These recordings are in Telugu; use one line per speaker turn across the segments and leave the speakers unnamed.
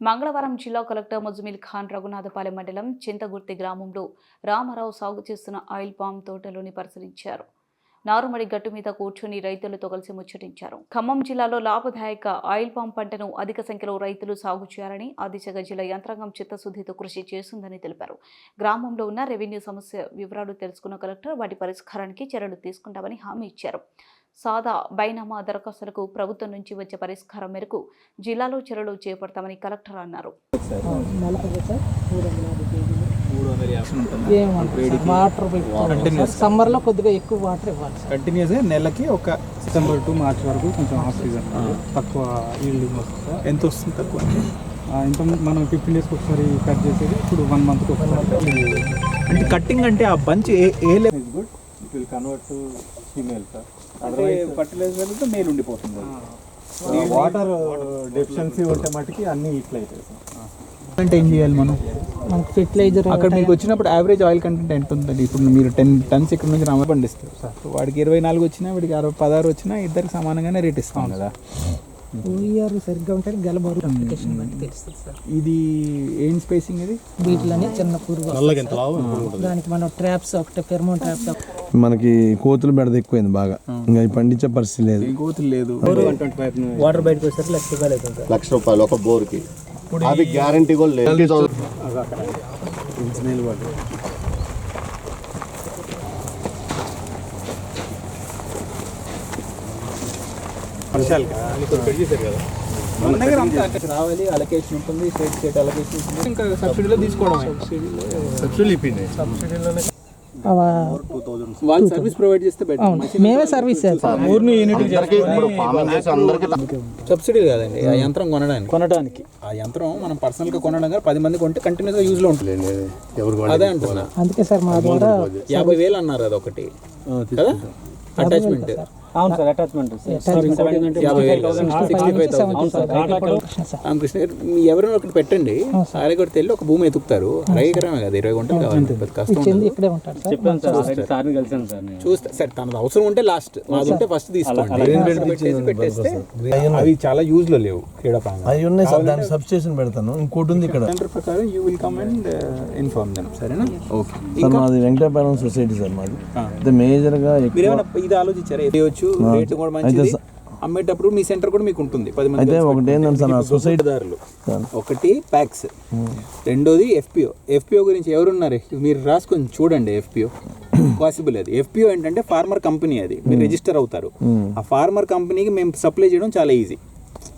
మంగళవారం జిల్లా కలెక్టర్ ముజమిల్ ఖాన్ రఘునాథపాలెం మండలం చింతగుర్తి గ్రామంలో రామారావు సాగు చేస్తున్న ఆయిల్ పామ్ తోటలోని పరిశీలించారు. నారుమడి గట్టు మీద కూర్చొని రైతులతో కలిసి ముచ్చటించారు. ఖమ్మం జిల్లాలో లాభదాయక ఆయిల్ పామ్ పంటను అధిక సంఖ్యలో రైతులు సాగు చేయాలని ఆ దిశగా జిల్లా యంత్రాంగం చిత్తశుద్ధితో కృషి చేస్తుందని తెలిపారు. గ్రామంలో ఉన్న రెవెన్యూ సమస్య వివరాలు తెలుసుకున్న కలెక్టర్ వాటి పరిష్కారానికి చర్యలు తీసుకుంటామని హామీ ఇచ్చారు. సాదా బైనామా దరఖాస్తులకు ప్రభుత్వం నుంచి వచ్చే పరిష్కారం మేరకు జిల్లాలో చర్యలు చేపడతామని కలెక్టర్ అన్నారు.
సార్? సమ్మర్లో కొద్దిగా ఎక్కువ వాటర్ ఇవ్వాలి సార్.
కంటిన్యూస్గా నెలకి ఒక సెప్టెంబర్ టు మార్చ్ వరకు కొంచెం ఆఫ్ సీజన్. తక్కువ ఈల్డింగ్ వస్తుంది
ఎంత వస్తుంది తక్కువ?
ఇంత మనం ఫిఫ్టీన్ డేస్కి ఒకసారి కట్ చేసేది ఇప్పుడు వన్ మంత్కి ఒకసారి.
అంటే కట్టింగ్ అంటే ఆ బంచ్ ఏ ఏ level
good it will convert to female sir otherwise fertilizer వెళ్తే మేల్ ఉండిపోతుంది. వాటర్ డెఫిషియన్సీ ఉంటే మటుకి అన్ని ఇట్లా అవుతాయి సార్
అంటే ఏం చేయాలి మనం?
మనకు ఫెర్టిలైజర్
అక్కడ మీకు వచ్చినప్పుడు యావరేజ్ ఆయిల్ కంటెంట్ ఎంత ఉంటుంది ఇప్పుడు మీరు టెన్ టన్స్ ఇక్కడ నుంచి రామ పండిస్తారు సో వాడికి ఇరవై నాలుగు వచ్చినా వాడికి అరవై పదహారు వచ్చినా ఇద్దరికి సమానంగానే రేట్ ఇస్తాం కదా?
ఓఈఆర్ సరిగ్గా ఉంటే గెలబరు. అప్లికేషన్ బట్టి తెలుస్తుంది సార్
ఇది ఏం స్పేసింగ్ ఇది?
వీటిలోనే చిన్న పురుగు దానికి మనం ట్రాప్స్ ఒకటి ఫెర్మోన్ ట్రాప్స్
మనకి కోతులు బెడద ఎక్కువైంది బాగా. ఇంకా అవి పండించే పరిస్థితి లేదు.
కోతులు లేదు.
వాటర్ బయటకు వచ్చేసరికి లక్ష రూపాయలు
లక్ష రూపాయలు ఒక బోర్కి. అది గ్యారంటీ కూడా లేదు.
రావాలి అలొకేషన్ ఉంటుంది స్టేట్ స్టేట్ అలొకేషన్ ఉంటుంది. ఇంకా సబ్సిడీలో తీసుకోవడం వాళ్ళు సర్వీస్ ప్రొవైడ్ చేస్తే బెటర్
మేమే సర్వీస్
సబ్సిడీ కాదండి ఆ యంత్రం కొనడానికి. కొనడానికి. ఆ యంత్రం మనం పర్సనల్గా కొనడం కానీ పది మంది కొంటే కంటిన్యూస్గా యూజ్లో ఉంటుంది.
ఎవరు
అదే అంటున్నా
అందుకే సార్ మా ద్వారా
యాభై వేలు అన్నారు అది ఒకటి కదా? అటాచ్మెంట్
అవును సార్ అటాచ్మెంట్
రామకృష్ణ ఎవరైనా ఒకటి పెట్టండి. ఆరేగొడితే వెళ్ళి ఒక భూమి ఎతుకుతారు. అరగకరమే కదా ఇరవై గుంటలు కావాలి. పెద్ద కష్టం ఉండదు.
ఇక్కడే ఉంటారు సార్.
సార్ని కలిసాను సార్ నేను.
చూస్తే సరే తనది అవసరం ఉంటే లాస్ట్ మాది ఉంటే ఫస్ట్ తీసుకోండి. పెట్టేస్తే అవి చాలా యూజ్లో లేవు క్రీడాపాంగం
అవి ఉన్నాయి సార్ సబ్స్టేషన్ పెడతాను. ఇంకోటి ఉంది ఇక్కడ.
సెంటర్ ప్రకారం you will come and inform them సరేనా? ఓకే.
సార్ మాది వెంకటపాలెం సొసైటీ సార్ మాది. ఎక్కువ
మీరేమైనా ఇది ఆలోచించారా? వేయచ్చు రేట్ కూడా మంచిది. అమ్మేటప్పుడు మీ సెంటర్ కూడా మీకు ఉంటుంది. పది మంది
అయితే ఒకటి ఏంటంటే సార్ నా సొసైటీ
దారులు ఒకటి ప్యాక్స్. రెండోది ఎఫ్పిఓ. ఎఫ్పిఓ గురించి ఎవరున్నారు? మీరు రాసుకొని చూడండి ఎఫ్పిఓ. పాసిబుల్ అది. ఎఫ్పిఓ ఏంటంటే ఫార్మర్ కంపెనీ అది. మీరు రిజిస్టర్ అవుతారు. ఆ ఫార్మర్ కంపెనీకి మేము సప్లై చేయడం చాలా ఈజీ.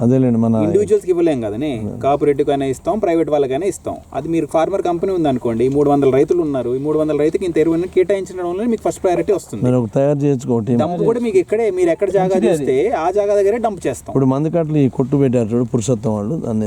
అదేలేండి మన
ఇండివిజువల్స్కి ఇవ్వలేం కదనే? కోఆపరేటివ్ అయినా ఇస్తాం ప్రైవేట్ వాళ్ళకైనా ఇస్తాం. అది మీరు ఫార్మర్ కంపెనీ ఉందనుకోండి ఈ మూడు వందల రైతులు ఉన్నారు ఈ మూడు వందల రైతుకి ఇంత ఎరువుని కేటాయించడం వల్ల మీకు ఫస్ట్ ప్రయారిటీ వస్తుంది.
మీరు తయారు ఒకటి
డంప్ కూడా మీకు ఇక్కడే మీరు ఎక్కడ జాగా చేస్తే ఆ జాగా దగ్గరే డంప్ చేస్తాం.
ఇప్పుడు మంది కట్టలు ఈ కొట్టు పెట్టారు చూడు పురుషోత్తం వాళ్ళు దాన్ని